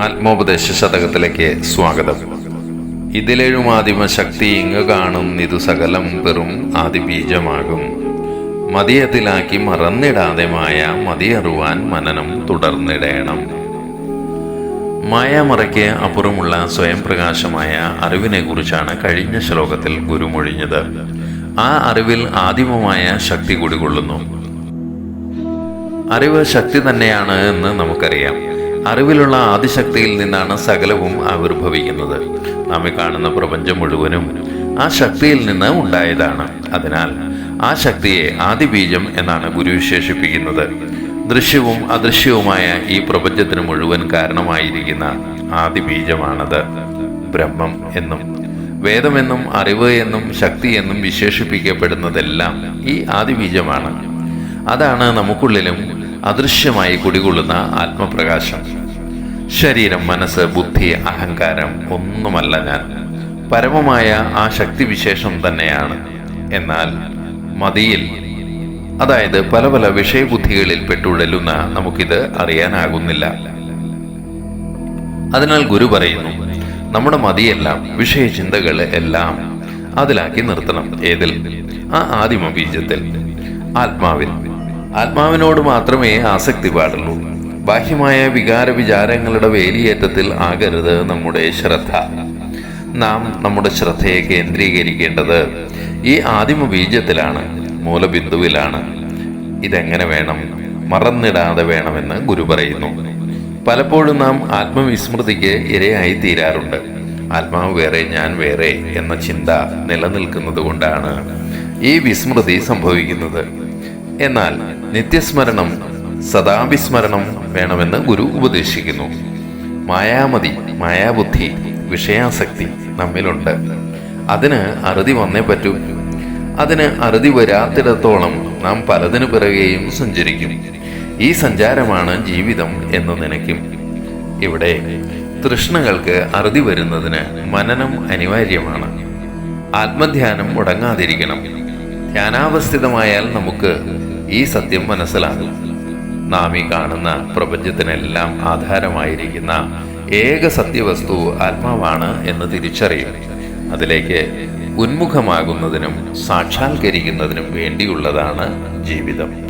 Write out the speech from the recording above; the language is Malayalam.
ആത്മോപദേശ ശതകത്തിലേക്ക് സ്വാഗതം. ഇതിലെഴും ആദിമ ശക്തി ഇങ്ങ് ഇതു സകലം പെറും ആദിബീജമാകും. മതിയത്തിലാക്കി മറന്നിടാതെ മായ മതിയറുവാൻ മനനം തുടർന്നിടേണം. മായാമറയ്ക്ക് അപ്പുറമുള്ള സ്വയം പ്രകാശമായ അറിവിനെ കുറിച്ചാണ് കഴിഞ്ഞ ശ്ലോകത്തിൽ ഗുരുമൊഴിഞ്ഞത്. ആ അറിവിൽ ആദിമമായ ശക്തി കുടികൊള്ളുന്നു അറിവ് ശക്തി തന്നെയാണ് എന്ന് നമുക്കറിയാം. അറിവിലുള്ള ആദിശക്തിയിൽ നിന്നാണ് സകലവും ആവിർഭവിക്കുന്നത്. നാം കാണുന്ന പ്രപഞ്ചം മുഴുവനും ആ ശക്തിയിൽ നിന്ന് ഉണ്ടായതാണ്. അതിനാൽ ആ ശക്തിയെ ആദിബീജം എന്നാണ് ഗുരു വിശേഷിപ്പിക്കുന്നത്. ദൃശ്യവും അദൃശ്യവുമായ ഈ പ്രപഞ്ചത്തിന് മുഴുവൻ കാരണമായിരിക്കുന്ന ആദിബീജമാണത്. ബ്രഹ്മം എന്നും വേദമെന്നും അറിവ് എന്നും ശക്തി എന്നും വിശേഷിപ്പിക്കപ്പെടുന്നതെല്ലാം ഈ ആദിബീജമാണ്. അതാണ് നമുക്കുള്ളിലും അദൃശ്യമായി കുടികൊള്ളുന്ന ആത്മപ്രകാശം. ശരീരം മനസ്സ് ബുദ്ധി അഹങ്കാരം ഒന്നുമല്ല ഞാൻ. പരമമായ ആ ശക്തിവിശേഷം തന്നെയാണ്. എന്നാൽ മതിയിൽ അതായത് പല പല വിഷയബുദ്ധികളിൽ പെട്ടുഴലുന്ന നമുക്കിത് അറിയാനാകുന്നില്ല. അതിനാൽ ഗുരു പറയുന്നു നമ്മുടെ മതിയെല്ലാം വിഷയചിന്തകൾ എല്ലാം അതിലാക്കി നിർത്തണം. ഏതിൽ? ആ ആദിമ ബീജത്തിൽ ആത്മാവിൽ. ആത്മാവിനോട് മാത്രമേ ആസക്തി പാടുള്ളൂ. ബാഹ്യമായ വികാര വിചാരങ്ങളുടെ വേലിയേറ്റത്തിൽ ആകരുത് നമ്മുടെ ശ്രദ്ധ. നാം നമ്മുടെ ശ്രദ്ധയെ കേന്ദ്രീകരിക്കേണ്ടത് ഈ ആദിമ ബീജത്തിലാണ് മൂലബിന്ദുവിലാണ്. ഇതെങ്ങനെ വേണം? മറന്നിടാതെ വേണമെന്ന് ഗുരു പറയുന്നു. പലപ്പോഴും നാം ആത്മവിസ്മൃതിക്ക് ഇരയായി തീരാറുണ്ട് ആത്മാവ് വേറെ ഞാൻ വേറെ എന്ന ചിന്ത നിലനിൽക്കുന്നത് കൊണ്ടാണ് ഈ വിസ്മൃതി സംഭവിക്കുന്നത്. എന്നാൽ നിത്യസ്മരണം സദാവിസ്മരണം വേണമെന്ന് ഗുരു ഉപദേശിക്കുന്നു. മായാമതി മായാബുദ്ധി വിഷയാസക്തി നമ്മിലുണ്ട്. അതിന് അറുതി വന്നേ പറ്റൂ. അതിന് അറുതി വരാത്തിടത്തോളം നാം പലതിനു പിറകെയും സഞ്ചരിക്കും. ഈ സഞ്ചാരമാണ് ജീവിതം എന്ന് നനയ്ക്കും. ഇവിടെ തൃഷ്ണകൾക്ക് അറുതി വരുന്നതിന് മനനം അനിവാര്യമാണ്. ആത്മധ്യാനം മുടങ്ങാതിരിക്കണം. ധ്യാനാവസ്ഥിതമായാൽ നമുക്ക് ഈ സത്യം മനസ്സിലാകും. നാം ഈ കാണുന്ന പ്രപഞ്ചത്തിനെല്ലാം ആധാരമായിരിക്കുന്ന ഏക സത്യവസ്തു ആത്മാവാണ് എന്ന് തിരിച്ചറിയും. അതിലേക്ക് ഉന്മുഖമാകുന്നതിനും സാക്ഷാത്കരിക്കുന്നതിനും വേണ്ടിയുള്ളതാണ് ജീവിതം.